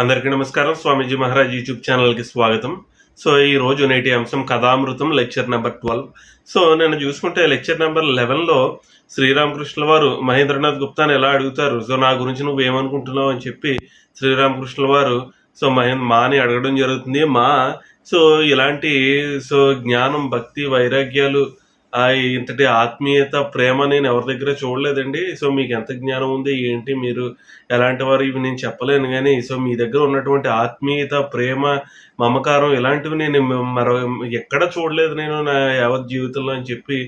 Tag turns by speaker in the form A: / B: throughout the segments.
A: అందరికీ నమస్కారం. స్వామీజీ మహారాజ్ యూట్యూబ్ ఛానల్కి స్వాగతం. సో ఈ రోజు నేటి అంశం Kathamrita lecture number twelve. So నేను చూసుకుంటే లెక్చర్ నెంబర్ లెవెన్లో శ్రీరామకృష్ణుల వారు మహేంద్రనాథ్ గుప్తాని ఎలా అడుగుతారు? సో నా గురించి నువ్వు ఏమనుకుంటున్నావు అని చెప్పి శ్రీరామకృష్ణుల వారు సో మహే మాని అడగడం జరుగుతుంది. మా సో ఇలాంటి సో జ్ఞానం భక్తి వైరాగ్యాలు ఇంతటి ఆత్మీయత ప్రేమ నేను ఎవరి దగ్గర చూడలేదండి. సో మీకు ఎంత జ్ఞానం ఉంది ఏంటి మీరు ఎలాంటి వారు ఇవి నేను చెప్పలేను. కానీ సో మీ దగ్గర ఉన్నటువంటి ఆత్మీయత ప్రేమ మమకారం ఇలాంటివి నేను మరో ఎక్కడ చూడలేదు నేను నా యావత్ జీవితంలో అని చెప్పి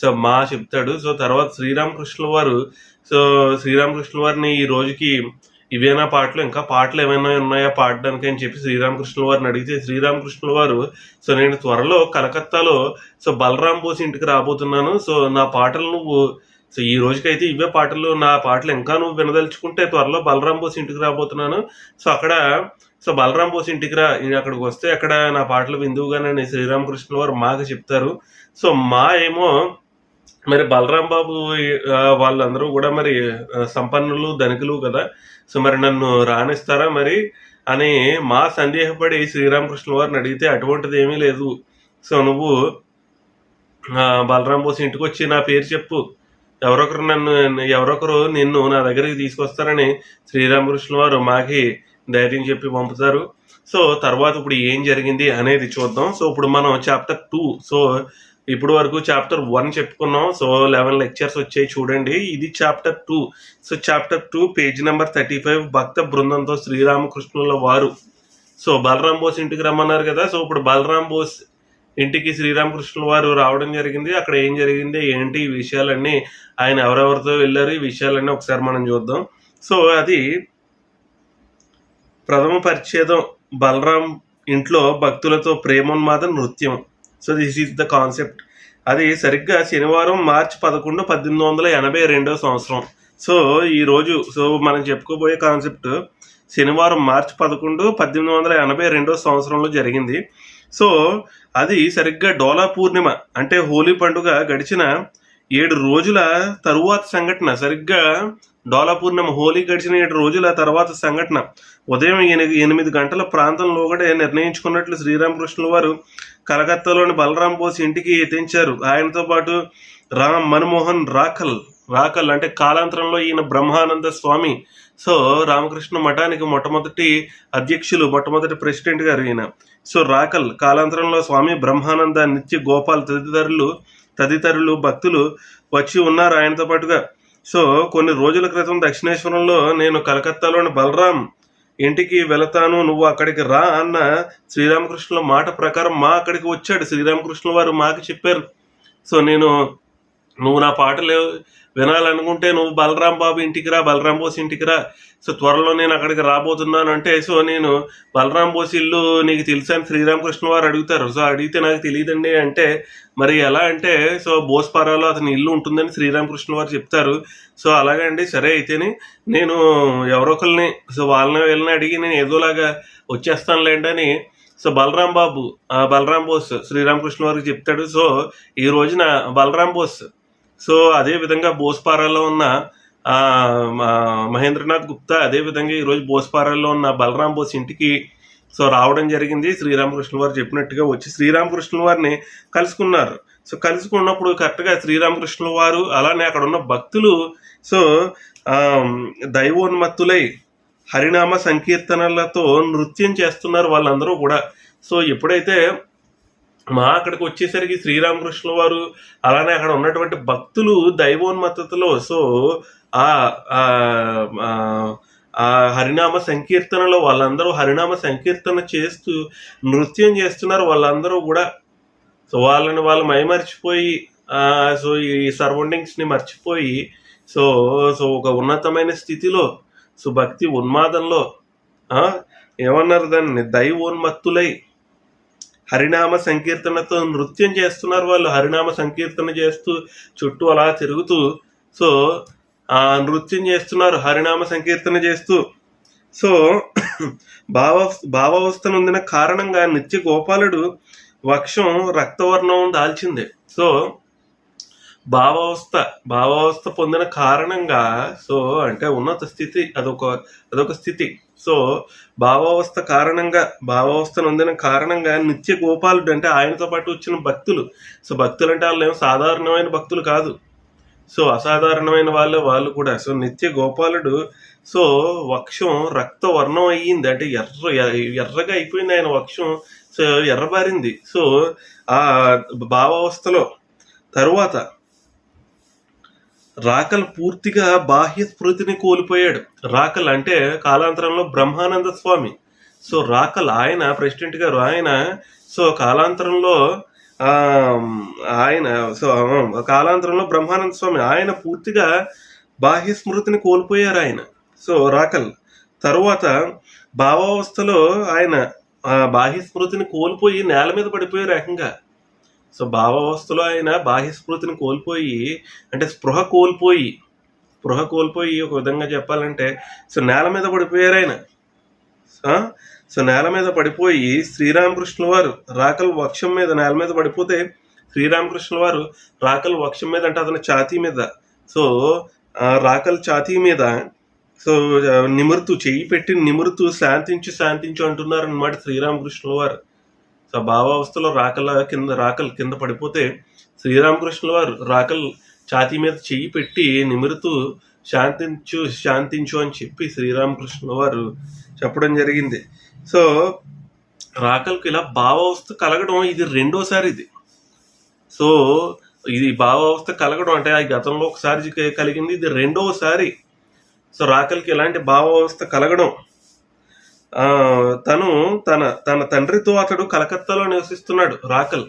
A: సో మా చెప్తాడు. సో తర్వాత శ్రీరామకృష్ణుల వారు సో శ్రీరామకృష్ణుల వారిని ఈ రోజుకి ఇవేనా పాటలు? ఇంకా పాటలు ఏమైనా ఉన్నాయా పాడడానికి అని చెప్పి శ్రీరామకృష్ణుల వారిని అడిగితే శ్రీరామకృష్ణుల వారు సో నేను త్వరలో కలకత్తాలో సో బలరాం బోస్ ఇంటికి రాబోతున్నాను. సో నా పాటలు నువ్వు సో ఈ రోజుకైతే ఇవే పాటలు నా పాటలు ఇంకా నువ్వు వినదలుచుకుంటే త్వరలో బలరాం బోస్ ఇంటికి రాబోతున్నాను. సో అక్కడ సో బలరాం బోస్ ఇంటికి రా అక్కడికి వస్తే అక్కడ నా పాటలు విందువుగానే శ్రీరామకృష్ణుల వారు మాకు చెప్తారు. సో మా ఏమో మరి బలరాం బాబు వాళ్ళందరూ కూడా మరి సంపన్నులు ధనికులు కదా. సో మరి నన్ను రాణిస్తారా మరి అని మా సందేహపడి శ్రీరామకృష్ణ వారిని అడిగితే అటువంటిది ఏమీ లేదు. సో నువ్వు బలరాం బోస్ ఇంటికి వచ్చి నా పేరు చెప్పు. ఎవరొకరు నన్ను ఎవరొకరు నిన్ను నా దగ్గరికి తీసుకొస్తారని శ్రీరామకృష్ణ వారు మాకి ధైర్యం చెప్పి పంపుతారు. సో తర్వాత ఇప్పుడు ఏం జరిగింది అనేది చూద్దాం. సో ఇప్పుడు మనం చాప్టర్ టూ సో ఇప్పుడు వరకు చాప్టర్ వన్ చెప్పుకున్నాం. సో లెవెన్ లెక్చర్స్ వచ్చాయి చూడండి. ఇది chapter two. So chapter two page number thirty five భక్త బృందంతో శ్రీరామకృష్ణుల వారు. సో బలరాం బోస్ ఇంటికి రమ్మన్నారు కదా. సో ఇప్పుడు బలరాం బోస్ ఇంటికి శ్రీరామకృష్ణుల వారు రావడం జరిగింది. అక్కడ ఏం జరిగింది? ఏంటి ఈ విషయాలన్నీ? ఆయన ఎవరెవరితో వెళ్ళారు? ఈ విషయాలన్నీ ఒకసారి మనం చూద్దాం. సో అది ప్రథమ పరిచ్ఛేదం బలరాం ఇంట్లో భక్తులతో ప్రేమోన్మాద నృత్యం. So this is the concept అది సరిగ్గా శనివారం మార్చి పదకొండు పద్దెనిమిది వందల ఎనభై రెండవ సంవత్సరం. సో ఈ రోజు సో మనం చెప్పుకోబోయే కాన్సెప్ట్ శనివారం మార్చి పదకొండు పద్దెనిమిది వందల ఎనభై రెండవ సంవత్సరంలో జరిగింది. సో అది సరిగ్గా డోలా పూర్ణిమ అంటే హోలీ పండుగ గడిచిన ఏడు రోజుల తరువాత సంఘటన. సరిగ్గా డోలా పూర్ణిమ హోలీ గడిచిన ఏడు రోజుల తర్వాత సంఘటన. ఉదయం ఎనిమిది ఎనిమిది గంటల ప్రాంతంలో కూడా నిర్ణయించుకున్నట్లు శ్రీరామకృష్ణుల వారు కలకత్తాలోని బలరాం బోస్ ఇంటికి ఎత్తించారు ఆయనతో పాటు రామ్ మన్మోహన్ రాకల్ రాకల్ అంటే కాలాంతరంలో ఈయన బ్రహ్మానంద స్వామి. సో రామకృష్ణ మఠానికి మొట్టమొదటి అధ్యక్షులు మొట్టమొదటి ప్రెసిడెంట్ గారు ఈయన. సో రాకల్ కాలాంతరంలో స్వామి బ్రహ్మానంద నిత్య గోపాల్ తదితరులు తదితరులు భక్తులు వచ్చి ఉన్నారు ఆయనతో పాటుగా. సో కొన్ని రోజుల క్రితం దక్షిణేశ్వరంలో నేను కలకత్తాలోని బలరాం ఇంటికి వెళతాను నువ్వు అక్కడికి రా అన్న శ్రీరామకృష్ణుల మాట ప్రకారం మా అక్కడికి వచ్చాడు. శ్రీరామకృష్ణుల వారు మాకు చెప్పారు. సో నేను నువ్వు నా పాటలు వినాలనుకుంటే నువ్వు బలరాం బాబు ఇంటికి రా బలరాం బోస్ ఇంటికి రా. సో త్వరలో నేను అక్కడికి రాబోతున్నాను అంటే సో నేను బలరాం బోస్ ఇల్లు నీకు తెలుసా అని శ్రీరామకృష్ణ వారు అడుగుతారు. సో అడిగితే నాకు తెలియదండి అంటే మరి ఎలా అంటే సో బోస్పారాలో అతని ఇల్లు ఉంటుందని శ్రీరామకృష్ణ వారు చెప్తారు. సో అలాగే అండి సరే అయితేనే నేను ఎవరొకరిని సో వాళ్ళని వీళ్ళని అడిగి నేను ఏదోలాగా వచ్చేస్తానులేండి అని సో బలరాం బాబు ఆ బలరాం బోస్ శ్రీరామకృష్ణ వారికి చెప్తాడు. సో ఈ రోజున బలరాం బోస్ సో అదే విధంగా బోస్పారాలో ఉన్న మహేంద్రనాథ్ గుప్తా అదే విధంగా ఈరోజు బోస్పారాలో ఉన్న బలరాం బోస్ ఇంటికి సో రావడం జరిగింది. శ్రీరామకృష్ణ వారు చెప్పినట్టుగా వచ్చి శ్రీరామకృష్ణ వారిని కలుసుకున్నారు. సో కలుసుకున్నప్పుడు కరెక్ట్గా శ్రీరామకృష్ణ వారు అలానే అక్కడ ఉన్న భక్తులు సో దైవోన్మత్తులై హరినామ సంకీర్తనలతో నృత్యం చేస్తున్నారు వాళ్ళందరూ కూడా. సో ఎప్పుడైతే మా అక్కడికి వచ్చేసరికి శ్రీరామకృష్ణ వారు అలానే అక్కడ ఉన్నటువంటి భక్తులు దైవోన్మత్తతలో. సో ఆ ఆ, హరినామ సంకీర్తనలో వాళ్ళందరూ హరినామ సంకీర్తన చేస్తూ నృత్యం చేస్తున్నారు. వాళ్ళందరూ కూడా సో వాళ్ళని వాళ్ళు మైమర్చిపోయి సో ఈ సరౌండింగ్స్ని మర్చిపోయి సో సో ఒక ఉన్నతమైన స్థితిలో సో భక్తి ఉన్మాదంలో ఏమన్నారు దాన్ని? దైవోన్మత్తులై హరినామ సంకీర్తనతో నృత్యం చేస్తున్నారు వాళ్ళు. హరినామ సంకీర్తన చేస్తూ చుట్టూ అలా తిరుగుతూ సో ఆ నృత్యం చేస్తున్నారు హరినామ సంకీర్తన చేస్తూ. సో భావ భావావస్థ నొందిన కారణంగా నిత్య గోపాలుడు వక్షం రక్తవర్ణం దాల్చింది. సో భావావస్థ భావావస్థ పొందిన కారణంగా సో అంటే ఉన్నత స్థితి అదొక అదొక స్థితి. సో భావావస్థ కారణంగా భావావస్థ నొందిన కారణంగా నిత్య గోపాలుడు అంటే ఆయనతో పాటు వచ్చిన భక్తులు. సో భక్తులు అంటే వాళ్ళు ఏమో సాధారణమైన భక్తులు కాదు. సో అసాధారణమైన వాళ్ళు వాళ్ళు కూడా. సో నిత్య గోపాలుడు సో వక్షం రక్త వర్ణం అయ్యింది. అంటే ఎర్ర ఎర్రగా అయిపోయింది ఆయన వక్షం. సో ఎర్రబారింది. సో ఆ భావావస్థలో తరువాత రాకల్ పూర్తిగా బాహ్య స్మృతిని కోల్పోయాడు. రాకల్ అంటే కాలాంతరంలో బ్రహ్మానంద స్వామి. సో రాకల్ ఆయన ప్రెసిడెంట్ గారు ఆయన సో కాలాంతరంలో ఆయన సో కాలాంతరంలో బ్రహ్మానంద స్వామి ఆయన పూర్తిగా బాహ్య స్మృతిని కోల్పోయారు ఆయన. సో రాకల్ తరువాత భావావస్థలో ఆయన బాహ్య స్మృతిని కోల్పోయి నేల మీద పడిపోయారు ఏకంగా. సో భావావస్థలో ఆయన బాహ్య కోల్పోయి అంటే స్పృహ కోల్పోయి స్పృహ కోల్పోయి ఒక విధంగా చెప్పాలంటే సో నేల మీద పడిపోయారు ఆయన. సో నేల మీద పడిపోయి శ్రీరామకృష్ణుల వారు రాకల వక్షం మీద నేల మీద పడిపోతే శ్రీరామకృష్ణుల వారు రాకల వక్షం మీద అంటే అతని ఛాతీ మీద. సో ఆ రాకల ఛాతీ మీద సో నిమురుతూ చెయ్యి పెట్టి నిమురుతూ శాంతించు శాంతించు అంటున్నారు అనమాట శ్రీరామకృష్ణుల వారు. సో భావావస్థలో రాకల కింద రాకలు కింద పడిపోతే శ్రీరామకృష్ణుల వారు రాకలు ఛాతీ మీద చెయ్యి పెట్టి నిమురుతూ శాంతించు శాంతించు అని చెప్పి శ్రీరామకృష్ణుల వారు చెప్పడం జరిగింది. సో రాకలకు ఇలా భావావస్థ కలగడం ఇది రెండోసారి ఇది. సో ఇది భావావస్థ కలగడం అంటే ఆ గతంలో ఒకసారి కలిగింది ఇది రెండోసారి. సో రాకలకి ఇలాంటి భావావస్థ కలగడం తను తన తన తండ్రితో అతడు కలకత్తాలో నివసిస్తున్నాడు రాకల్.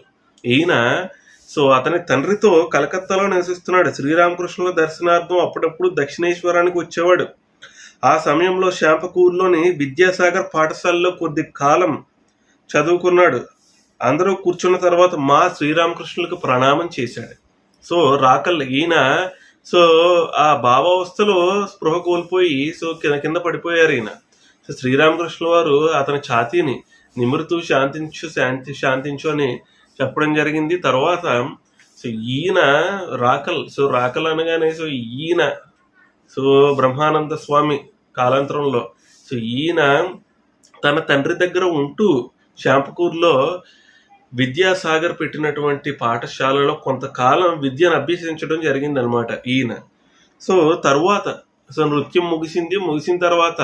A: ఈయన సో అతని తండ్రితో కలకత్తాలో నివసిస్తున్నాడు శ్రీరామకృష్ణుల దర్శనార్థం అప్పుడప్పుడు దక్షిణేశ్వరానికి వచ్చేవాడు. ఆ సమయంలో శాంపకూరులోని విద్యాసాగర్ పాఠశాలలో కొద్ది కాలం చదువుకున్నాడు. అందరూ కూర్చున్న తర్వాత మా శ్రీరామకృష్ణులకు ప్రణామం చేశాడు. సో రాకల్ ఈయన సో ఆ భావావస్థలో స్పృహ కోల్పోయి సో కింద కింద పడిపోయారు ఈయన. సో వారు అతని ఛాతీని నిమురుతూ శాంతించు శాంతి శాంతించు అని చెప్పడం జరిగింది. తర్వాత సో ఈయన రాకల్ సో రాకల్ అనగానే సో ఈయన సో బ్రహ్మానంద స్వామి కాలాంతరంలో సో ఈయన తన తండ్రి దగ్గర ఉంటూ శాంపకూర్లో విద్యాసాగర్ పెట్టినటువంటి పాఠశాలలో కొంతకాలం విద్యను అభ్యసించడం జరిగిందనమాట ఈయన. సో తరువాత సో నృత్యం ముగిసింది. ముగిసిన తర్వాత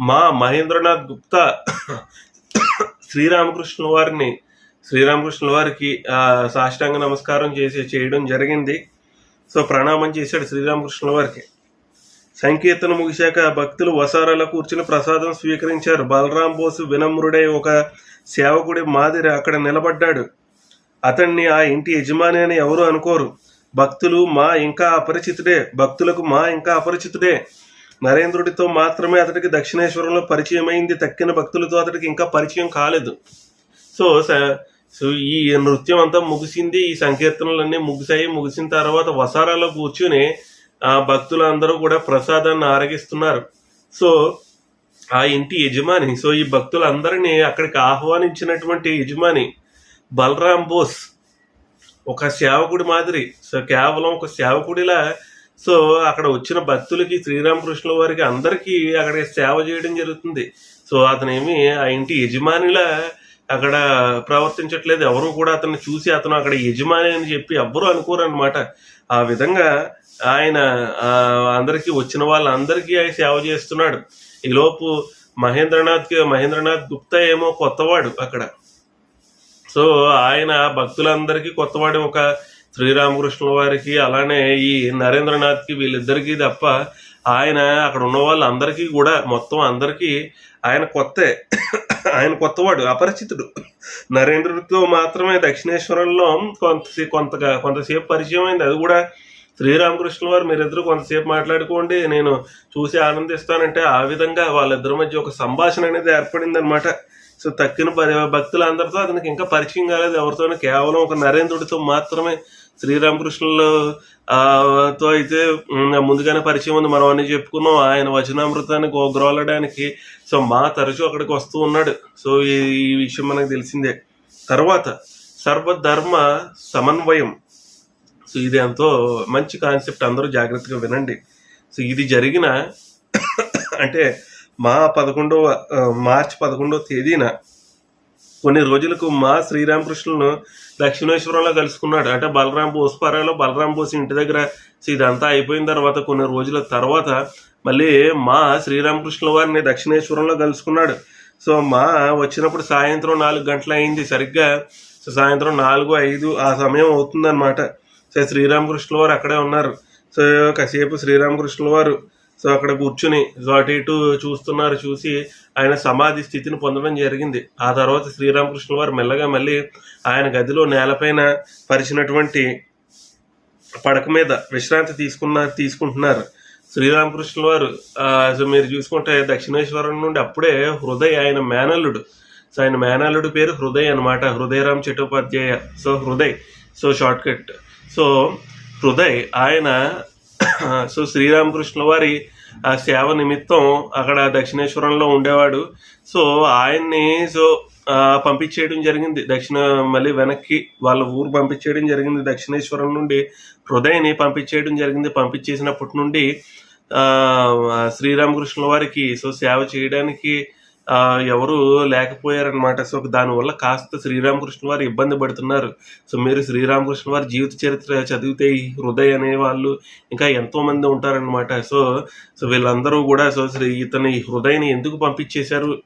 A: మా మహేంద్రనాథ్ గుప్తా శ్రీరామకృష్ణుల వారిని శ్రీరామకృష్ణుల వారికి సాష్టాంగ నమస్కారం చేసి చేయడం జరిగింది. సో ప్రణామం చేశాడు శ్రీరామకృష్ణుల వారికి. సంకీర్తన ముగిశాక భక్తులు వసారాల కూర్చుని ప్రసాదం స్వీకరించారు. బలరాం బోసు వినమ్రుడై ఒక సేవకుడి మాదిరి అక్కడ నిలబడ్డాడు. అతన్ని ఆ ఇంటి యజమాని అని ఎవరు అనుకోరు. భక్తులు మా ఇంకా అపరిచితుడే భక్తులకు మా ఇంకా అపరిచితుడే. నరేంద్రుడితో మాత్రమే అతడికి దక్షిణేశ్వరంలో పరిచయం అయింది తక్కిన భక్తులతో అతడికి ఇంకా పరిచయం కాలేదు. సో స- సో ఈ నృత్యం అంతా ముగిసింది ఈ సంకీర్తనలన్నీ ముగిసాయి. ముగిసిన తర్వాత వసారాలో కూర్చుని ఆ భక్తులందరూ కూడా ప్రసాదాన్ని ఆరగిస్తున్నారు. సో ఆ ఇంటి యజమాని సో ఈ భక్తులందరినీ అక్కడికి ఆహ్వానించినటువంటి యజమాని బలరాం బోస్ ఒక సేవకుడి మాదిరి. సో కేవలం ఒక సేవకుడిలా. సో అక్కడ వచ్చిన భక్తులకి శ్రీరామకృష్ణుల వారికి అందరికీ అక్కడ సేవ చేయడం జరుగుతుంది. సో అతను ఏమి ఆ ఇంటి యజమానిలా అక్కడ ప్రవర్తించట్లేదు. ఎవరు కూడా అతన్ని చూసి అతను అక్కడ యజమాని అని చెప్పి ఎవ్వరూ అనుకోరు అనమాట ఆ విధంగా ఆయన అందరికీ వచ్చిన వాళ్ళందరికీ ఆయన సేవ చేస్తున్నాడు. ఈలోపు మహేంద్రనాథ్ మహేంద్రనాథ్ గుప్తా ఏమో కొత్తవాడు అక్కడ. సో ఆయన భక్తులందరికీ కొత్తవాడి ఒక శ్రీరామకృష్ణుల వారికి అలానే ఈ నరేంద్రనాథ్కి వీళ్ళిద్దరికీ తప్ప ఆయన అక్కడ ఉన్న వాళ్ళందరికీ కూడా మొత్తం అందరికీ ఆయన కొత్తే ఆయన కొత్తవాడు అపరిచితుడు. నరేంద్రుడితో మాత్రమే దక్షిణేశ్వరంలో కొంత కొంత కొంతసేపు పరిచయం అయింది. అది కూడా శ్రీరామకృష్ణ వారు మీరిద్దరు కొంతసేపు మాట్లాడుకోండి నేను చూసి ఆనందిస్తానంటే ఆ విధంగా వాళ్ళిద్దరి మధ్య ఒక సంభాషణ అనేది ఏర్పడింది అనమాట సో తక్కిన భక్తులందరితో అతనికి ఇంకా పరిచయం కాలేదు. ఎవరితోనే కేవలం ఒక నరేంద్రుడితో మాత్రమే శ్రీరామకృష్ణులు తో అయితే ముందుగానే పరిచయం ఉంది. మనం అన్ని చెప్పుకున్నాం. ఆయన వచనామృతాన్ని గోగ్రోలడానికి సో మా తరచూ అక్కడికి వస్తూ ఉన్నాడు. సో ఈ ఈ విషయం మనకు తెలిసిందే. తర్వాత సర్వధర్మ సమన్వయం. సో ఇది ఎంతో మంచి కాన్సెప్ట్. అందరూ జాగ్రత్తగా వినండి. సో ఇది జరిగిన అంటే మా పదకొండవ మార్చి పదకొండవ తేదీన కొన్ని రోజులకు మా శ్రీరామకృష్ణులను దక్షిణేశ్వరంలో కలుసుకున్నాడు. అంటే బలరాం బోస్పారాలో బలరాం బోస్ ఇంటి దగ్గర ఇదంతా అయిపోయిన తర్వాత కొన్ని రోజుల తర్వాత మళ్ళీ మా శ్రీరామకృష్ణుల వారిని దక్షిణేశ్వరంలో కలుసుకున్నాడు. సో మా వచ్చినప్పుడు సాయంత్రం నాలుగు గంటలు అయింది. సరిగ్గా సో సాయంత్రం నాలుగు ఐదు ఆ సమయం అవుతుందన్నమాట. సో శ్రీరామకృష్ణుల వారు అక్కడే ఉన్నారు. సో కాసేపు శ్రీరామకృష్ణుల వారు సో అక్కడ కూర్చుని అటు ఇటు చూస్తున్నారు చూసి ఆయన సమాధి స్థితిని పొందడం జరిగింది. ఆ తర్వాత శ్రీరామకృష్ణ వారు మెల్లగా మళ్ళీ ఆయన గదిలో నేలపైన పరిచినటువంటి పడక మీద విశ్రాంతి తీసుకున్నారు తీసుకుంటున్నారు. శ్రీరామకృష్ణుల వారు సో మీరు చూసుకుంటే దక్షిణేశ్వరం నుండి అప్పుడే హృదయ ఆయన మేనల్లుడు. సో ఆయన మేనల్లుడు పేరు హృదయ్ అనమాట Hridayram Chattopadhyay. So Hriday. So short cut so Hriday ఆయన సో శ్రీరామకృష్ణ వారి ఆ సేవ నిమిత్తం అక్కడ దక్షిణేశ్వరంలో ఉండేవాడు. సో ఆయన్ని సో పంపించేయడం జరిగింది. దక్షిణ మళ్ళీ వెనక్కి వాళ్ళ ఊరు పంపించేయడం జరిగింది. దక్షిణేశ్వరం నుండి హృదయని పంపించేయడం జరిగింది. పంపించేసినప్పటి నుండి శ్రీరామకృష్ణ శ్రీరామకృష్ణుల వారికి సో సేవ చేయడానికి ఎవరు లేకపోయారనమాట సో దానివల్ల కాస్త శ్రీరామకృష్ణ వారు ఇబ్బంది పడుతున్నారు. సో మీరు శ్రీరామకృష్ణ వారి జీవిత చరిత్ర చదివితే ఈ అనే వాళ్ళు ఇంకా ఎంతోమంది ఉంటారనమాట సో సో వీళ్ళందరూ కూడా సో శ్రీ ఇతని హృదయని ఎందుకు పంపించేశారు?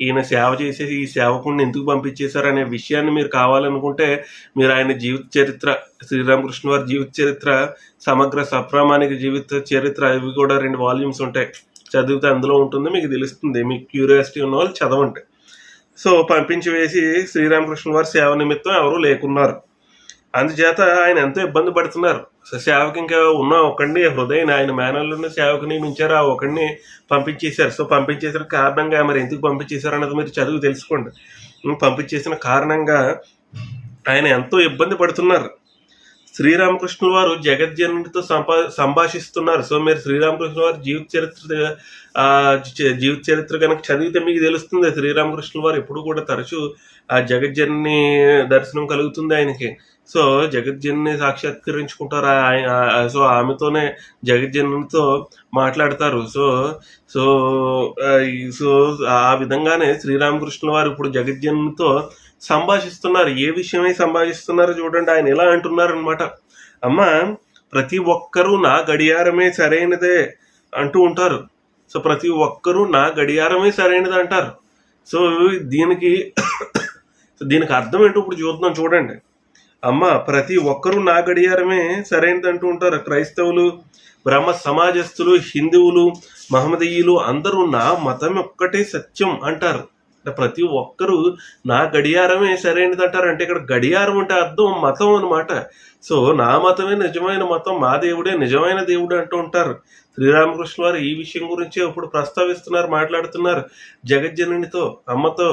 A: ఈయన సేవ చేసేసి ఈ సేవకుడిని ఎందుకు పంపించేశారు అనే విషయాన్ని మీరు కావాలనుకుంటే మీరు ఆయన జీవిత చరిత్ర శ్రీరామకృష్ణ వారి జీవిత చరిత్ర సమగ్ర సప్రామాణిక జీవిత చరిత్ర ఇవి కూడా రెండు వాల్యూమ్స్ ఉంటాయి. చదివితే అందులో ఉంటుంది మీకు తెలుస్తుంది. మీకు క్యూరియాసిటీ ఉన్న వాళ్ళు చదవండి. సో పంపించి వేసి శ్రీరామకృష్ణ వారి సేవ నిమిత్తం ఎవరు లేకున్నారు. అందుచేత ఆయన ఎంతో ఇబ్బంది పడుతున్నారు. సో సేవకి ఇంకా ఉన్న ఒకడిని హృదయని ఆయన మేనల్లోని సేవకు నియమించారు. ఆ ఒకడిని పంపించేశారు. సో పంపించేసిన కారణంగా మరి ఎందుకు పంపించేశారు అన్నది మీరు చదువు తెలుసుకోండి. పంపించేసిన కారణంగా ఆయన ఎంతో ఇబ్బంది పడుతున్నారు. శ్రీరామకృష్ణుల వారు జగజ్జనుడితో సంపా సంభాషిస్తున్నారు. సో మీరు శ్రీరామకృష్ణుల వారి జీవిత చరిత్ర జీవిత చరిత్ర కనుక చదివితే మీకు తెలుస్తుంది. శ్రీరామకృష్ణుల వారు ఎప్పుడు కూడా తరచూ ఆ జగజ్జన్ని దర్శనం కలుగుతుంది ఆయనకి. సో జగజ్జన్ని సాక్షాత్కరించుకుంటారు. ఆయన సో ఆమెతోనే జగజ్జనునితో మాట్లాడతారు. సో సో సో ఆ విధంగానే శ్రీరామకృష్ణుల వారు ఇప్పుడు జగజ్జనునితో సంభాషిస్తున్నారు ఏ విషయమై సంభాషిస్తున్నారు చూడండి ఆయన ఎలా అంటున్నారు అనమాట అమ్మ ప్రతి ఒక్కరూ నా గడియారమే సరైనదే అంటూ ఉంటారు. సో ప్రతి ఒక్కరూ నా గడియారమే సరైనది అంటారు. సో దీనికి దీనికి అర్థం ఏంటో ఇప్పుడు చూద్దాం చూడండి. అమ్మ ప్రతి ఒక్కరూ నా గడియారమే సరైనది అంటూ ఉంటారు. క్రైస్తవులు బ్రహ్మ సమాజస్తులు హిందువులు మహమ్మదీయులు అందరూ నా మతం ఒక్కటే సత్యం అంటారు. ప్రతి ఒక్కరూ నా గడియారమే సరైనది అంటారు అంటే ఇక్కడ గడియారం అంటే అర్థం మతం అనమాట సో నా మతమే నిజమైన మతం మా దేవుడే నిజమైన దేవుడు అంటూ ఉంటారు. శ్రీరామకృష్ణ వారు ఈ విషయం గురించి ఇప్పుడు ప్రస్తావిస్తున్నారు మాట్లాడుతున్నారు జగజ్జననితో అమ్మతో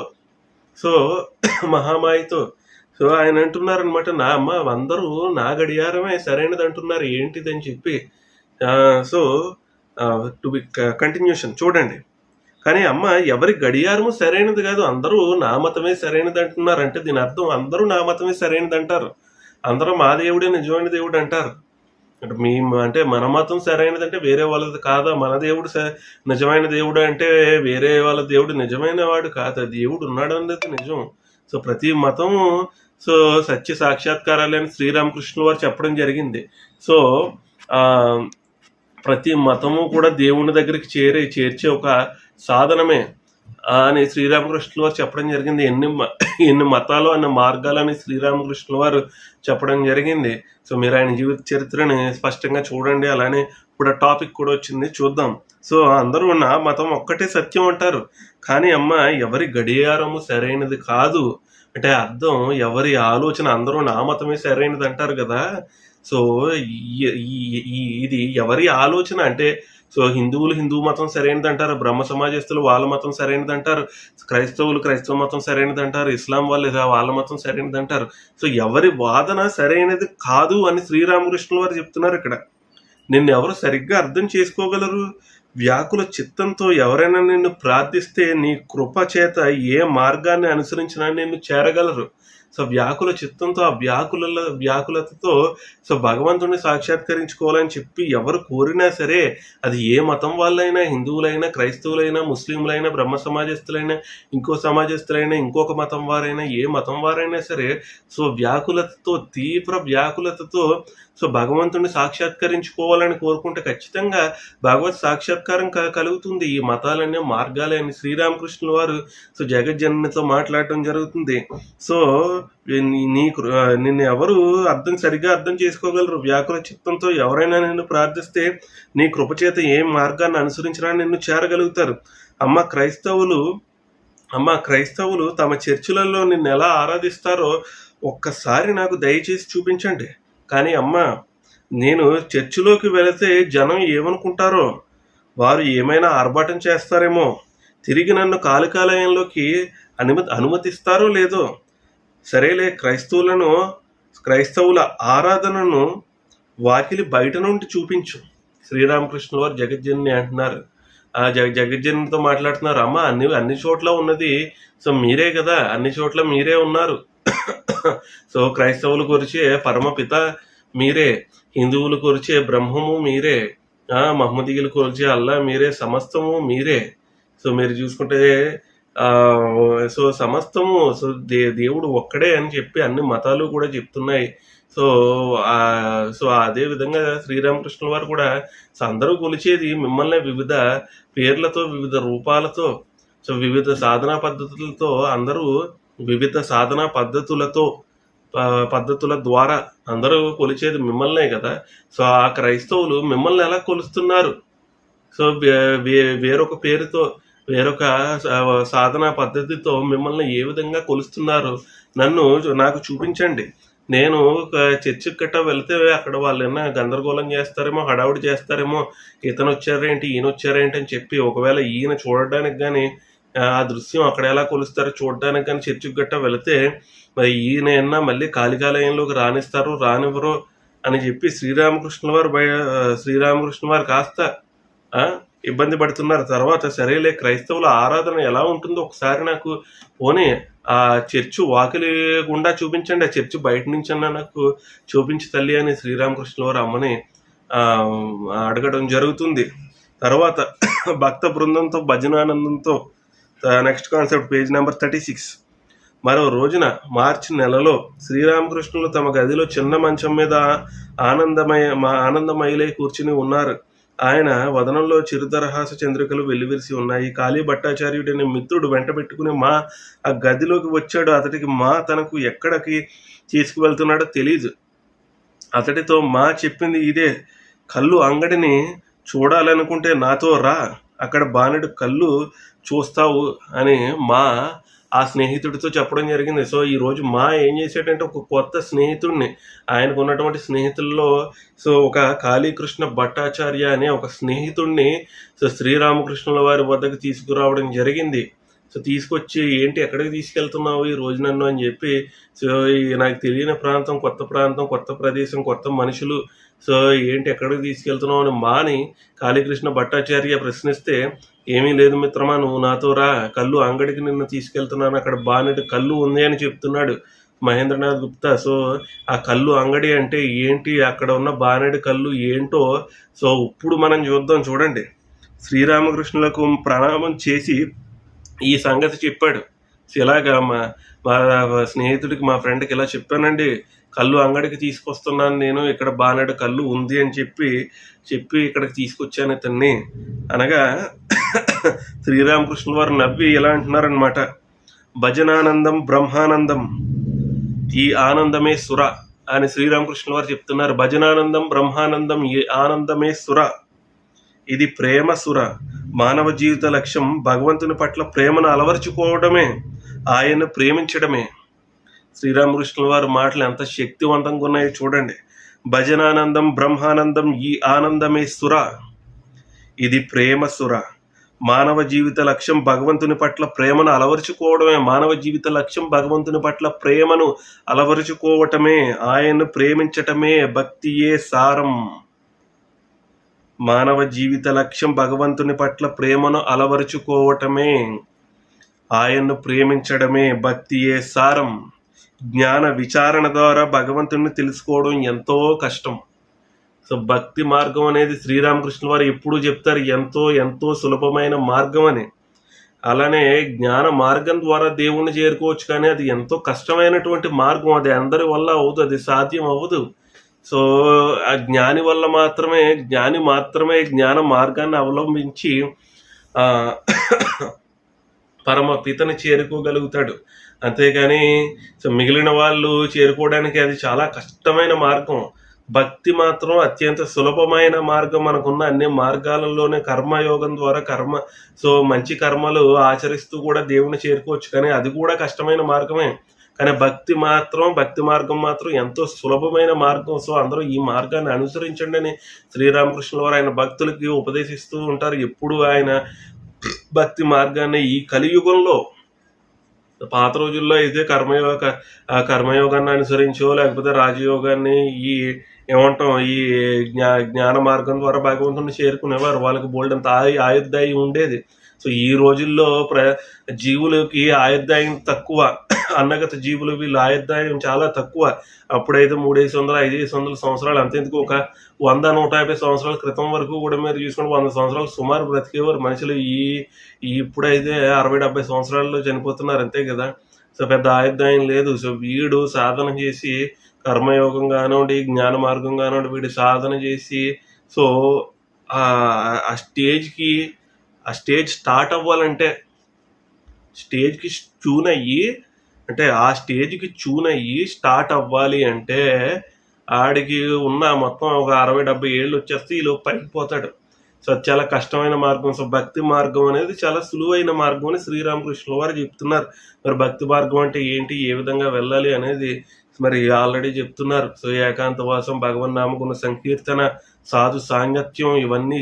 A: సో మహామాయితో. సో ఆయన అంటున్నారు అనమాట నా అమ్మ అందరూ నా గడియారమే సరైనది అంటున్నారు ఏంటిదని చెప్పి. సో టు బి కంటిన్యూషన్ చూడండి. కానీ అమ్మ ఎవరి గడియారము సరైనది కాదు. అందరూ నా మతమే సరైనది అంటున్నారు అంటే దీని అర్థం అందరూ నా మతమే సరైనది అంటారు. అందరూ మా దేవుడే నిజమైన దేవుడు అంటారు. అంటే మీ అంటే మన మతం సరైనది అంటే వేరే వాళ్ళది కాదా? మన దేవుడు స- నిజమైన దేవుడు అంటే వేరే వాళ్ళ దేవుడు నిజమైన వాడు కాదు? దేవుడు ఉన్నాడు అనేది నిజం. సో ప్రతి మతము సో సత్య సాక్షాత్కారాలని శ్రీరామకృష్ణుల వారు చెప్పడం జరిగింది. సో ప్రతి మతము కూడా దేవుని దగ్గరికి చేరే చేర్చే ఒక సాధనమే. అని శ్రీరామకృష్ణుల వారు చెప్పడం జరిగింది. ఎన్ని మ- ఎన్ని మతాలు అన్న మార్గాలని శ్రీరామకృష్ణుల వారు చెప్పడం జరిగింది. సో మీరు ఆయన జీవిత చరిత్రని స్పష్టంగా చూడండి. అలానే ఇప్పుడు ఆ టాపిక్ కూడా వచ్చింది. చూద్దాం. సో అందరూ ఉన్న మతం ఒక్కటే సత్యం అంటారు. కానీ అమ్మ ఎవరి గడియారము సరైనది కాదు. అంటే అర్థం ఎవరి ఆలోచన అందరూ నా మతమే సరైనది అంటారు కదా. సో ఈ- ఇది ఎవరి ఆలోచన? అంటే సో హిందువులు హిందూ మతం సరైనది అంటారు బ్రహ్మ సమాజస్తులు వాళ్ళ మతం సరైనది అంటారు క్రైస్తవులు క్రైస్తవ మతం సరైనది అంటారు ఇస్లాం వాళ్ళు ఇదా వాళ్ళ మతం సరైనది అంటారు సో ఎవరి వాదన సరైనది కాదు అని శ్రీరామకృష్ణుల వారు చెప్తున్నారు ఇక్కడ. నిన్ను ఎవరు సరిగ్గా అర్థం చేసుకోగలరు? వ్యాకుల చిత్తంతో ఎవరైనా నిన్ను ప్రార్థిస్తే నీ కృప చేత ఏ మార్గాన్ని అనుసరించినా నిన్ను చేరగలరు. సో వ్యాకుల చిత్తంతో ఆ వ్యాకుల వ్యాకులతతో సో భగవంతుడిని సాక్షాత్కరించుకోవాలని చెప్పి ఎవరు కోరినా సరే అది ఏ మతం వాళ్ళైనా హిందువులైనా క్రైస్తవులైనా ముస్లింలైనా బ్రహ్మ సమాజస్తులైనా ఇంకో సమాజస్తులైనా ఇంకొక మతం వారైనా ఏ మతం వారైనా సరే సో వ్యాకులతతో తీవ్ర వ్యాకులతతో సో భగవంతుడిని సాక్షాత్కరించుకోవాలని కోరుకుంటే ఖచ్చితంగా భగవత్ సాక్షాత్కారం క- కలుగుతుంది. ఈ మతాలన్నీ మార్గాలే అని శ్రీరామకృష్ణుల వారు సో జగజ్జననితో మాట్లాడటం జరుగుతుంది. సో నీ- కృ- నిన్ను ఎవరు అర్థం సరిగ్గా అర్థం చేసుకోగలరు? వ్యాకుల చిత్తంతో ఎవరైనా నిన్ను ప్రార్థిస్తే నీ కృపచేత ఏ మార్గాన్ని అనుసరించడానికి నిన్ను చేరగలుగుతారు. అమ్మ క్రైస్తవులు అమ్మ క్రైస్తవులు తమ చర్చిలలో నిన్ను ఎలా ఆరాధిస్తారో ఒక్కసారి నాకు దయచేసి చూపించండి. కానీ అమ్మ నేను చర్చిలోకి వెళితే జనం ఏమనుకుంటారో? వారు ఏమైనా ఆర్భాటం చేస్తారేమో? తిరిగి నన్ను కాలికాలయంలోకి అనుమతి అనుమతిస్తారో లేదో? సరేలే క్రైస్తవులను క్రైస్తవుల ఆరాధనను వాకిలి బయట నుండి చూపించు. శ్రీరామకృష్ణ వారు జగజ్జనని అంటున్నారు. ఆ జగ జగజ్జనితో మాట్లాడుతున్నారు. అమ్మ అన్ని అన్ని చోట్ల ఉన్నది. సో మీరే కదా అన్ని చోట్ల మీరే ఉన్నారు. సో క్రైస్తవుల గురిచే పరమపిత మీరే. హిందువుల గురిచే బ్రహ్మము మీరే. మహమ్మదీయుల గురిచే అల్లా మీరే. సమస్తము మీరే. సో మీరు చూసుకుంటే సో సమస్తము సో దే దేవుడు ఒక్కడే అని చెప్పి అన్ని మతాలు కూడా చెప్తున్నాయి. సో సో అదే విధంగా శ్రీరామకృష్ణుల వారు కూడా సో అందరూ కొలిచేది మిమ్మల్ని వివిధ పేర్లతో వివిధ రూపాలతో సో వివిధ సాధనా పద్ధతులతో అందరూ వివిధ సాధనా పద్ధతులతో ప- పద్ధతుల ద్వారా అందరూ కొలిచేది మిమ్మల్నే కదా. సో ఆ క్రైస్తవులు మిమ్మల్ని ఎలా కొలుస్తున్నారు? సో వే- వేరొక పేరుతో వేరొక సాధనా పద్ధతితో మిమ్మల్ని ఏ విధంగా కొలుస్తున్నారు? నన్ను నాకు చూపించండి. నేను ఒక చర్చికి గట్టా వెళ్తే అక్కడ వాళ్ళు ఏమైనా గందరగోళం చేస్తారేమో హడావుడి చేస్తారేమో ఇతను వచ్చారేంటి ఈయన వచ్చారేంటి అని చెప్పి ఒకవేళ ఈయన చూడడానికి కానీ ఆ దృశ్యం అక్కడ ఎలా కొలుస్తారో చూడడానికి కానీ చర్చికి గట్టా వెళితే మరి ఈయన ఏమన్నా మళ్ళీ కాళికాలయంలోకి రాణిస్తారు రానివ్వరు అని చెప్పి శ్రీరామకృష్ణ వారు బయ శ్రీరామకృష్ణ వారు కాస్త ఇబ్బంది పడుతున్నారు. తర్వాత సరేలే క్రైస్తవుల ఆరాధన ఎలా ఉంటుందో ఒకసారి నాకు పోనీ ఆ చర్చి వాకిలి గుండా చూపించండి. ఆ చర్చి బయట నుంచి అన్నా నాకు చూపించి తల్లి అని శ్రీరామకృష్ణ వారు అమ్మని అడగడం జరుగుతుంది. తర్వాత భక్త బృందంతో భజనానందంతో next concept page number thirty six మరో రోజున మార్చి నెలలో శ్రీరామకృష్ణులు తమ గదిలో చిన్న మంచం మీద ఆనందమయ మా ఆనందమయులై కూర్చుని ఉన్నారు. ఆయన వదనంలో చిరుతరహాస చంద్రికలు వెల్లివిరిసి ఉన్నాయి. కాళీ భట్టాచార్యుడనే మిత్రుడు వెంట పెట్టుకుని మా ఆ గదిలోకి వచ్చాడు. అతడికి మా తనకు ఎక్కడికి తీసుకువెళ్తున్నాడో తెలీదు. అతడితో మా చెప్పింది ఇదే. కళ్ళు అంగడిని చూడాలనుకుంటే నాతో రా. అక్కడ బాణుడు కళ్ళు చూస్తావు అని మా ఆ స్నేహితుడితో చెప్పడం జరిగింది. సో ఈ రోజు మా ఏం చేశాడంటే ఒక కొత్త స్నేహితుడిని. ఆయనకు ఉన్నటువంటి స్నేహితుల్లో సో ఒక కాళీకృష్ణ భట్టాచార్య అనే ఒక స్నేహితుడిని సో శ్రీరామకృష్ణుల వారి వద్దకు తీసుకురావడం జరిగింది. సో తీసుకొచ్చి ఏంటి ఎక్కడికి తీసుకెళ్తున్నావు ఈ రోజు నన్ను? అని చెప్పి సో నాకు తెలియని ప్రాంతం కొత్త ప్రాంతం కొత్త ప్రదేశం కొత్త మనుషులు. సో ఏంటి ఎక్కడికి తీసుకెళ్తున్నావు? అని మాని కాళీకృష్ణ భట్టాచార్య ప్రశ్నిస్తే ఏమీ లేదు మిత్రమా నువ్వు నాతో రా. కళ్ళు అంగడికి నిన్ను తీసుకెళ్తున్నాను. అక్కడ బానెడు కళ్ళు ఉంది అని చెప్తున్నాడు మహేంద్రనాథ్ గుప్తా. సో ఆ కళ్ళు అంగడి అంటే ఏంటి? అక్కడ ఉన్న బానెడు కళ్ళు ఏంటో సో ఇప్పుడు మనం చూద్దాం చూడండి. శ్రీరామకృష్ణులకు ప్రణామం చేసి ఈ సంగతి చెప్పాడు. ఇలాగా మా మా స్నేహితుడికి మా ఫ్రెండ్కి ఇలా చెప్పానండి. కళ్ళు అంగడికి తీసుకొస్తున్నాను నేను. ఇక్కడ బానెడు కళ్ళు ఉంది అని చెప్పి చెప్పి ఇక్కడికి తీసుకొచ్చాను ఇతన్ని అనగా శ్రీరామకృష్ణ వారు నవ్వి ఎలా అంటున్నారనమాట భజనానందం బ్రహ్మానందం. ఈ ఆనందమే సుర అని శ్రీరామకృష్ణ వారు చెప్తున్నారు. భజనానందం బ్రహ్మానందం ఈ ఆనందమే సుర. ఇది ప్రేమ సుర. మానవ జీవిత లక్ష్యం భగవంతుని పట్ల ప్రేమను అలవరుచుకోవడమే ఆయన్ను ప్రేమించడమే. శ్రీరామకృష్ణుల వారి మాటలు ఎంత శక్తివంతంగా ఉన్నాయో చూడండి. భజనానందం బ్రహ్మానందం ఈ ఆనందమే సుర. ఇది ప్రేమ సుర. మానవ జీవిత లక్ష్యం భగవంతుని పట్ల ప్రేమను అలవరుచుకోవడమే మానవ జీవిత లక్ష్యం భగవంతుని పట్ల ప్రేమను అలవరుచుకోవటమే ఆయన్ను ప్రేమించటమే భక్తియే సారం. మానవ జీవిత లక్ష్యం భగవంతుని పట్ల ప్రేమను అలవరుచుకోవటమే ఆయన్ను ప్రేమించడమే భక్తియే సారం. జ్ఞాన విచారణ ద్వారా భగవంతుని తెలుసుకోవడం ఎంతో కష్టం. సో భక్తి మార్గం అనేది శ్రీరామకృష్ణ వారు ఎప్పుడు చెప్తారు ఎంతో ఎంతో సులభమైన మార్గం అని. అలానే జ్ఞాన మార్గం ద్వారా దేవుణ్ణి చేరుకోవచ్చు కానీ అది ఎంతో కష్టమైనటువంటి మార్గం. అది అందరి వల్ల అవ్వదు అది సాధ్యం అవ్వదు. సో ఆ జ్ఞాని వల్ల మాత్రమే జ్ఞాని మాత్రమే జ్ఞాన మార్గాన్ని అవలంబించి పరమ పితను చేరుకోగలుగుతాడు. అంతేగాని సో మిగిలిన వాళ్ళు చేరుకోవడానికి అది చాలా కష్టమైన మార్గం. భక్తి మాత్రం అత్యంత సులభమైన మార్గం మనకున్న అన్ని మార్గాలలోనే కర్మయోగం ద్వారా కర్మ సో మంచి కర్మలు ఆచరిస్తూ కూడా దేవుని చేరుకోవచ్చు. కానీ అది కూడా కష్టమైన మార్గమే. కానీ భక్తి మాత్రం భక్తి మార్గం మాత్రం ఎంతో సులభమైన మార్గం. సో అందరూ ఈ మార్గాన్ని అనుసరించండి అని శ్రీరామకృష్ణుల వారు ఆయన భక్తులకి ఉపదేశిస్తూ ఉంటారు. ఎప్పుడు ఆయన భక్తి మార్గాన్ని ఈ కలియుగంలో పాత రోజుల్లో అయితే కర్మయోగ ఆ కర్మయోగాన్ని అనుసరించో లేకపోతే రాజయోగాన్ని ఈ ఏమంటాం ఈ జ్ఞా జ్ఞాన మార్గం ద్వారా భగవంతుని చేరుకునేవారు. వాళ్ళకి బోల్డంత ఆయు ఆయుర్దాయం ఉండేది. సో ఈ రోజుల్లో ప్ర జీవులకి ఆయుర్దాయం తక్కువ. అన్నగత జీవులు వీళ్ళు ఆయుర్దాయం చాలా తక్కువ. అప్పుడైతే మూడేసి వందలు ఐదేసి వందల సంవత్సరాలు అంతెందుకు ఒక వంద నూట యాభై సంవత్సరాల క్రితం వరకు కూడా మీరు చూసుకుంటే వంద సంవత్సరాలు సుమారు బ్రతికేవారు మనుషులు. ఈ ఇప్పుడైతే అరవై డెబ్బై సంవత్సరాల్లో చనిపోతున్నారు అంతే కదా. సో పెద్ద ఆయుర్దాయం లేదు. సో వీడు సాధన చేసి కర్మయోగం కానివ్వండి జ్ఞాన మార్గం కానివ్వండి వీడు సాధన చేసి సో ఆ ఆ స్టేజ్కి ఆ స్టేజ్ స్టార్ట్ అవ్వాలంటే స్టేజ్కి ట్యూన్ అయ్యి అంటే ఆ స్టేజ్కి చూన్ అయ్యి స్టార్ట్ అవ్వాలి అంటే ఆడికి ఉన్న మొత్తం ఒక అరవై డెబ్బై ఏళ్ళు వచ్చేస్తే ఈ లోపు పైకి పోతాడు. సో చాలా కష్టమైన మార్గం. సో భక్తి మార్గం అనేది చాలా సులువైన మార్గం అని శ్రీరామకృష్ణ వారు చెప్తున్నారు. మరి భక్తి మార్గం అంటే ఏంటి? ఏ విధంగా వెళ్ళాలి అనేది మరి ఆల్రెడీ చెప్తున్నారు. సో ఏకాంతవాసం భగవన్ నామకున్న సంకీర్తన సాధు సాంగత్యం ఇవన్నీ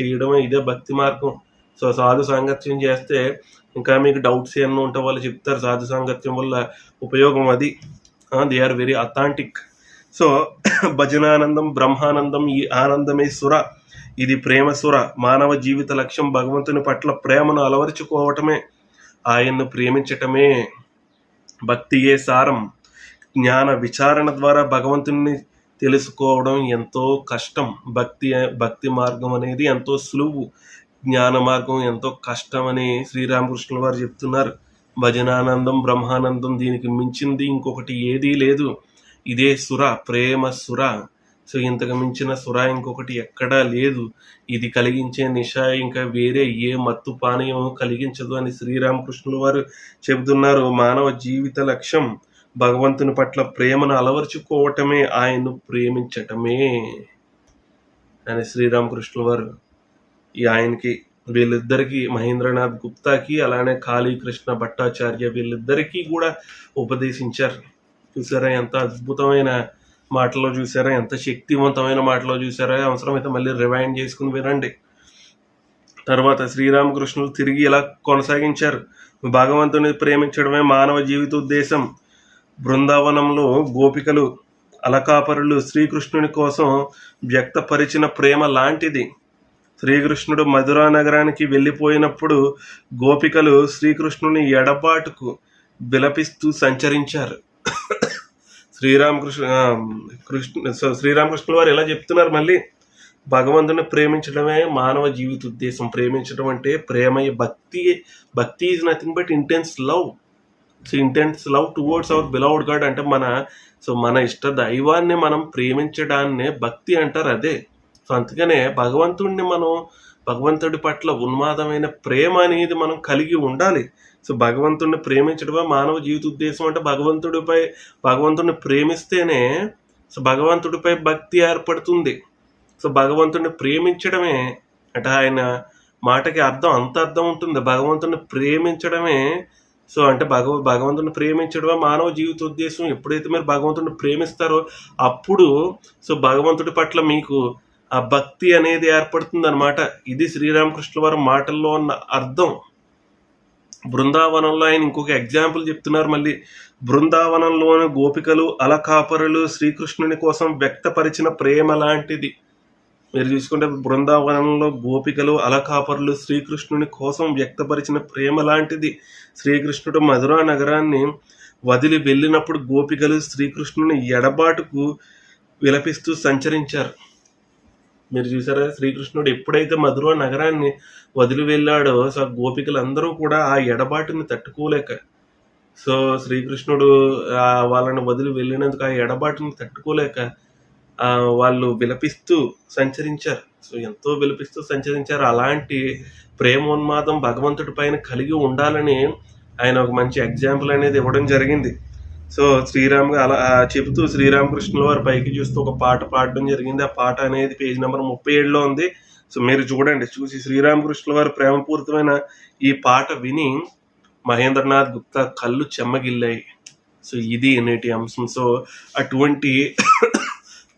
A: చేయడమే ఇదే భక్తి మార్గం. సో సాధు సాంగత్యం చేస్తే ఇంకా మీకు డౌట్స్ ఏమన్నా ఉంటే వాళ్ళు చెప్తారు. సాధు సాంగత్యం వల్ల ఉపయోగం అది. They are very authentic so భజనానందం బ్రహ్మానందం ఈ ఆనందమే సుర. ఇది ప్రేమ సుర. మానవ జీవిత లక్ష్యం భగవంతుని పట్ల ప్రేమను అలవరుచుకోవటమే. ఆయన్ను ప్రేమించటమే భక్తియే సారం. జ్ఞాన విచారణ ద్వారా భగవంతుని తెలుసుకోవడం ఎంతో కష్టం. భక్తి భక్తి మార్గం అనేది ఎంతో సులువు. జ్ఞాన మార్గం ఎంతో కష్టం అని శ్రీరామకృష్ణుల వారు చెప్తున్నారు. భజనానందం బ్రహ్మానందం దీనికి మించింది ఇంకొకటి ఏదీ లేదు. ఇదే సుర ప్రేమ సుర. సో ఇంతకు మించిన సుర ఇంకొకటి ఎక్కడా లేదు. ఇది కలిగించే నిష ఇంకా వేరే ఏ మత్తు పానీయం కలిగించదు అని శ్రీరామకృష్ణుల వారు చెబుతున్నారు. మానవ జీవిత లక్ష్యం భగవంతుని పట్ల ప్రేమను అలవర్చుకోవటమే ఆయన్ను ప్రేమించటమే అని శ్రీరామకృష్ణుల వారు ఈ ఆయనకి వీళ్ళిద్దరికీ మహేంద్రనాథ్ గుప్తాకి అలానే కాళీకృష్ణ భట్టాచార్య వీళ్ళిద్దరికీ కూడా ఉపదేశించారు. చూసారా ఎంత అద్భుతమైన మాటలో చూసారా ఎంత శక్తివంతమైన మాటలో చూసారా అవసరమైతే మళ్ళీ రివైండ్ చేసుకుని వినండి. తర్వాత శ్రీరామకృష్ణులు తిరిగి ఇలా కొనసాగించారు. భగవంతుని ప్రేమించడమే మానవ జీవిత ఉద్దేశం బృందావనంలో గోపికలు అలకాపరులు శ్రీకృష్ణుని కోసం వ్యక్తపరిచిన ప్రేమ లాంటిది. శ్రీకృష్ణుడు మధురా నగరానికి వెళ్ళిపోయినప్పుడు గోపికలు శ్రీకృష్ణుని ఎడబాటుకు విలపిస్తూ సంచరించారు. శ్రీరామకృష్ణ కృష్ణ సో శ్రీరామకృష్ణుల వారు ఎలా చెప్తున్నారు మళ్ళీ. భగవంతుని ప్రేమించడమే మానవ జీవిత ఉద్దేశం ప్రేమించడం అంటే ప్రేమ భక్తి భక్తి is nothing but intense love so intense love towards our beloved God అంటే మన సో మన ఇష్ట దైవాన్ని మనం ప్రేమించడాన్నే భక్తి అంటారు అదే. సో అందుకనే భగవంతుడిని మనం భగవంతుడి పట్ల ఉన్మాదమైన ప్రేమ అనేది మనం కలిగి ఉండాలి. సో భగవంతుడిని ప్రేమించడమే మానవ జీవిత ఉద్దేశం అంటే భగవంతుడిపై భగవంతుడిని ప్రేమిస్తేనే సో భగవంతుడిపై భక్తి ఏర్పడుతుంది. సో భగవంతుడిని ప్రేమించడమే అంటే ఆయన మాటకి అర్థం అంత అర్థం ఉంటుంది. భగవంతుడిని ప్రేమించడమే సో అంటే భగవ భగవంతుని ప్రేమించడమే మానవ జీవిత ఉద్దేశం. ఎప్పుడైతే మీరు భగవంతుని ప్రేమిస్తారో అప్పుడు సో భగవంతుడి పట్ల మీకు ఆ భక్తి అనేది ఏర్పడుతుంది అనమాట ఇది శ్రీరామకృష్ణ వారి మాటల్లో ఉన్న అర్థం. బృందావనంలో ఆయన ఇంకొక ఎగ్జాంపుల్ చెప్తున్నారు మళ్ళీ. బృందావనంలోని గోపికలు అలకాపరులు శ్రీకృష్ణుని కోసం వ్యక్తపరిచిన ప్రేమ లాంటిది. మీరు చూసుకుంటే బృందావనంలో గోపికలు అలకాపరులు శ్రీకృష్ణుని కోసం వ్యక్తపరిచిన ప్రేమ లాంటిది. శ్రీకృష్ణుడు మధురా నగరాన్ని వదిలి వెళ్ళినప్పుడు గోపికలు శ్రీకృష్ణుని ఎడబాటుకు విలపిస్తూ సంచరించారు. మీరు చూసారా? శ్రీకృష్ణుడు ఎప్పుడైతే మధుర నగరాన్ని వదిలి వెళ్ళాడో సో గోపికలందరూ కూడా ఆ ఎడబాటుని తట్టుకోలేక సో శ్రీకృష్ణుడు వాళ్ళని వదిలి వెళ్ళినందుకు ఆ ఎడబాటుని తట్టుకోలేక వాళ్ళు విలపిస్తూ సంచరించారు. సో ఎంతో విలపిస్తూ సంచరించారు. అలాంటి ప్రేమోన్మాదం భగవంతుడి పైన కలిగి ఉండాలని ఆయన ఒక మంచి ఎగ్జాంపుల్ అనేది ఇవ్వడం జరిగింది. సో శ్రీరామ్ అలా చెబుతూ శ్రీరామకృష్ణుల వారి పైకి చూస్తూ ఒక పాట పాడడం జరిగింది. ఆ పాట అనేది పేజ్ నెంబర్ ముప్పై ఏడులో ఉంది. సో మీరు చూడండి చూసి శ్రీరామకృష్ణుల వారి ప్రేమపూరితమైన ఈ పాట విని మహేంద్రనాథ్ గుప్తా కళ్ళు చెమ్మగిల్లాయి. సో ఇది నేటి అంశం. సో అటువంటి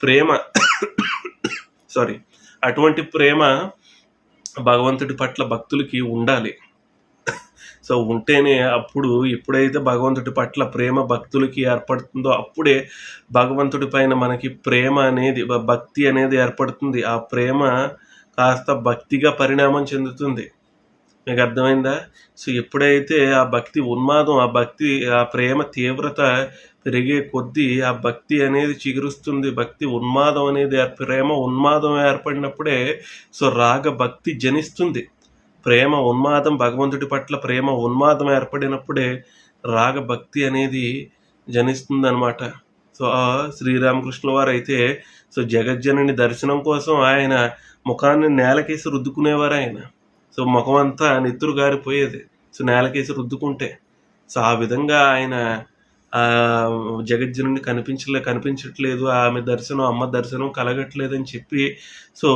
A: ప్రేమ సారీ అటువంటి ప్రేమ భగవంతుడి పట్ల భక్తులకి ఉండాలి. సో ఉంటేనే అప్పుడు ఎప్పుడైతే భగవంతుడి పట్ల ప్రేమ భక్తులకి ఏర్పడుతుందో అప్పుడే భగవంతుడి పైన మనకి ప్రేమ అనేది భక్తి అనేది ఏర్పడుతుంది. ఆ ప్రేమ కాస్త భక్తిగా పరిణామం చెందుతుంది. మీకు అర్థమైందా? సో ఎప్పుడైతే ఆ భక్తి ఉన్మాదం ఆ భక్తి ఆ ప్రేమ తీవ్రత పెరిగే కొద్దీ ఆ భక్తి అనేది చిగురుస్తుంది. భక్తి ఉన్మాదం అనేది ఏర్ప ప్రేమ ఉన్మాదం ఏర్పడినప్పుడే సో రాగ భక్తి జనిస్తుంది. ప్రేమ ఉన్మాదం భగవంతుడి పట్ల ప్రేమ ఉన్మాదం ఏర్పడినప్పుడే రాగ భక్తి అనేది జనిస్తుంది అనమాట సో ఆ శ్రీరామకృష్ణుల వారు అయితే సో జగజ్జనుని దర్శనం కోసం ఆయన ముఖాన్ని నేలకేసి రుద్దుకునేవారు ఆయన. సో ముఖం అంతా నెత్తురు గారిపోయేది. సో నేలకేసి రుద్దుకుంటే. సో ఆ విధంగా ఆయన జగజ్జనుని కనిపించలే కనిపించట్లేదు. ఆమె దర్శనం అమ్మ దర్శనం కలగట్లేదు అని చెప్పి సో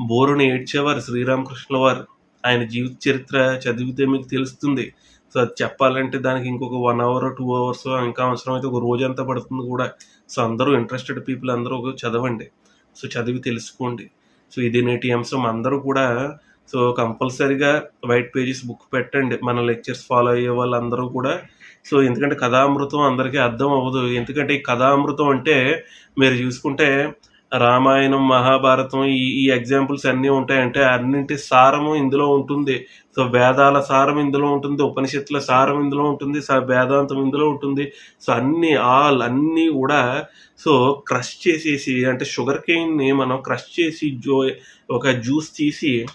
A: బోరుని ఏడ్చేవారు శ్రీరామకృష్ణుల వారు. ఆయన జీవిత చరిత్ర చదివితే మీకు తెలుస్తుంది. సో అది చెప్పాలంటే దానికి ఇంకొక వన్ అవర్ టూ అవర్స్ ఇంకా అవసరం అయితే ఒక రోజు అంతా పడుతుంది కూడా. సో అందరూ ఇంట్రెస్టెడ్ పీపుల్ అందరూ ఒక చదవండి. సో చదివి తెలుసుకోండి. సో ఇది నేటి అంశం. అందరూ కూడా సో కంపల్సరీగా వైట్ పేజెస్ బుక్ పెట్టండి. మన లెక్చర్స్ ఫాలో అయ్యే వాళ్ళందరూ కూడా. సో ఎందుకంటే కథామృతం అందరికీ అర్థం అవ్వదు. ఎందుకంటే ఈ కథామృతం అంటే మీరు చూసుకుంటే రామాయణం మహాభారతం ఈ ఈ ఎగ్జాంపుల్స్ అన్నీ ఉంటాయంటే అన్నింటి సారము ఇందులో ఉంటుంది. సో వేదాల సారం ఇందులో ఉంటుంది ఉపనిషత్తుల సారం ఇందులో ఉంటుంది స- వేదాంతం ఇందులో ఉంటుంది. సో అన్ని ఆల్ అన్నీ కూడా సో క్రష్ చేసేసి అంటే షుగర్ కేన్ని మనం క్రష్ చేసి జో ఒక జ్యూస్ తీసి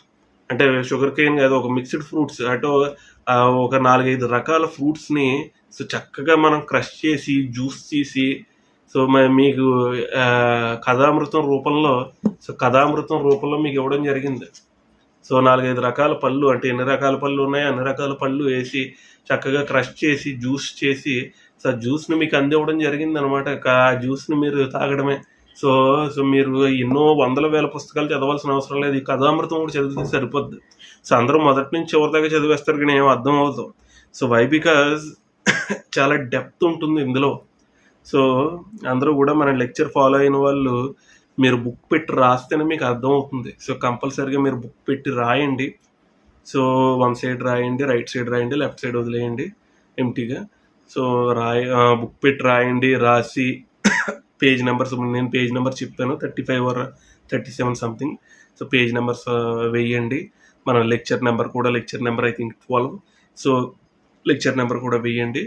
A: అంటే షుగర్ కేన్ కాదు ఒక మిక్స్డ్ ఫ్రూట్స్ అటు ఒక నాలుగైదు రకాల ఫ్రూట్స్ని సో చక్కగా మనం క్రష్ చేసి జ్యూస్ తీసి సో మీకు కథామృతం రూపంలో సో కథామృతం రూపంలో మీకు ఇవ్వడం జరిగింది. సో నాలుగైదు రకాల పళ్ళు అంటే ఎన్ని రకాల పళ్ళు ఉన్నాయో అన్ని రకాల పళ్ళు వేసి చక్కగా క్రష్ చేసి జ్యూస్ చేసి సో జ్యూస్ని మీకు అందివ్వడం జరిగింది అనమాట ఆ జ్యూస్ని మీరు తాగడమే. సో సో మీరు ఎన్నో వందల వేల పుస్తకాలు చదవాల్సిన అవసరం లేదు. ఈ కథామృతం కూడా చదివితే సరిపోద్ది. సో అందరూ మొదటి నుంచి చివరి దాకా చదివేస్తారు కానీ ఏం అర్థం అవ్వదు. సో వై బికాజ్ చాలా డెప్త్ ఉంటుంది ఇందులో. సో అందరూ కూడా మన లెక్చర్ ఫాలో అయిన వాళ్ళు మీరు బుక్ పెట్టి రాస్తేనే మీకు అర్థమవుతుంది. సో కంపల్సరీగా మీరు బుక్ పెట్టి రాయండి. సో వన్ సైడ్ రాయండి రైట్ సైడ్ రాయండి లెఫ్ట్ సైడ్ వదిలేయండి ఎంటీగా. సో రాయ బుక్ పెట్టి రాయండి రాసి పేజ్ నెంబర్స్ నేను పేజ్ నెంబర్ చెప్పాను thirty five or thirty seven something. So page numbers వేయండి. మన లెక్చర్ నెంబర్ కూడా lecture number I think twelve. So lecture number కూడా వేయండి.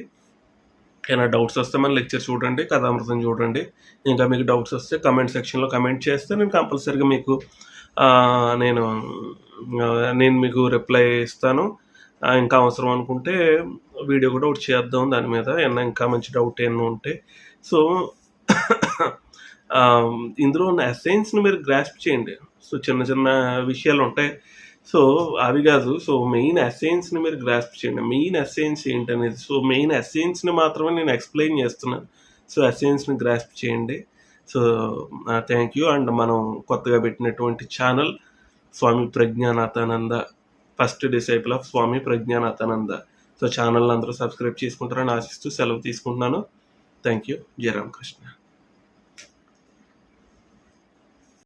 A: ఏమైనా డౌట్స్ వస్తే మన లెక్చర్ చూడండి కథామృతం చూడండి. ఇంకా మీకు డౌట్స్ వస్తే కమెంట్ సెక్షన్లో కమెంట్ చేస్తే నేను కంపల్సరీగా మీకు నేను నేను మీకు రిప్లై ఇస్తాను. ఇంకా అవసరం అనుకుంటే వీడియో కూడా ఒకటి చేద్దాం దాని మీద. ఏమన్నా ఇంకా మంచి డౌట్ ఏమన్నా ఉంటే. సో ఇందులో ఉన్న అసైన్స్ని మీరు గ్రాస్ప్ చేయండి. సో చిన్న చిన్న విషయాలు ఉంటాయి. సో అవి కాదు. సో మెయిన్ ఎస్సెన్స్ని మీరు గ్రాస్ప్ చేయండి. మెయిన్ ఎసెన్స్ ఏంటనేది? సో మెయిన్ ఎసెన్స్ని మాత్రమే నేను ఎక్స్ప్లెయిన్ చేస్తున్నాను. సో ఎస్సెన్స్ని గ్రాస్ప్ చేయండి. సో థ్యాంక్ యూ అండ్ మనం కొత్తగా పెట్టినటువంటి channel Swami Prajnanathananda first disciple of Swami Prajnanathananda. So channel అందరూ సబ్స్క్రైబ్ చేసుకుంటారని ఆశిస్తూ సెలవు తీసుకుంటున్నాను. Thank you Jayaramakrishna